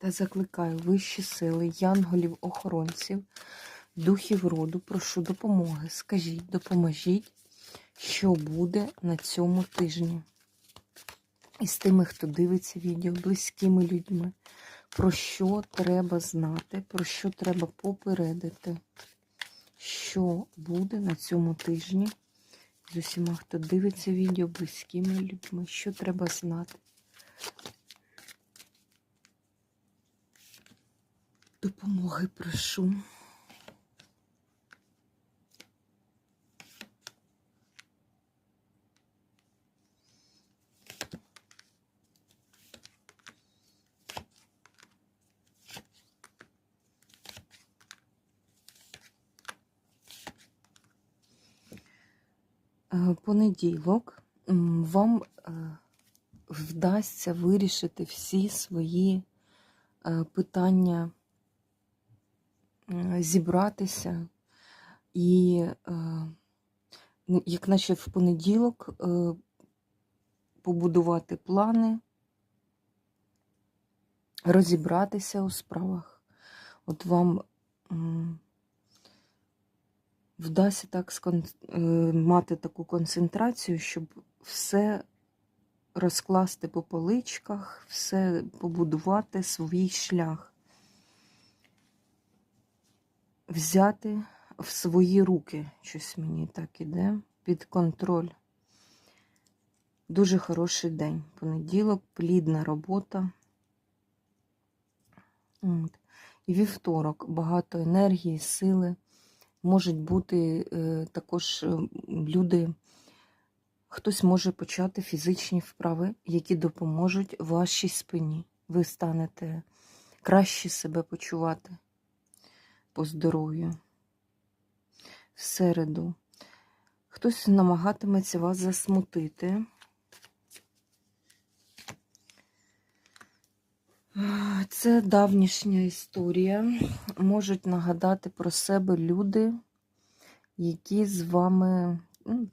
Та закликаю вищі сили, янголів, охоронців, духів роду, прошу допомоги. Скажіть, допоможіть, що буде на цьому тижні. І з тими, хто дивиться відео, близькими людьми, про що треба знати, про що треба попередити, що буде на цьому тижні. З усіма, хто дивиться відео, близькими людьми, що треба знати. Допомоги прошу. Е, Понеділок вам е, вдасться вирішити всі свої е, питання зібратися і, е, ну, як наче в понеділок, е, побудувати плани, розібратися у справах. От вам вдасться так е, мати таку концентрацію, щоб все розкласти по поличках, все побудувати свій шлях взяти в свої руки, щось мені так іде, під контроль. Дуже хороший день. Понеділок, плідна робота. От. І вівторок, багато енергії, сили. Можуть бути е, також е, люди, хтось може почати фізичні вправи, які допоможуть вашій спині. Ви станете краще себе почувати по здоров'ю. В середу. Хтось намагатиметься вас засмутити. Це давнішня історія. Можуть нагадати про себе люди, які з вами ну,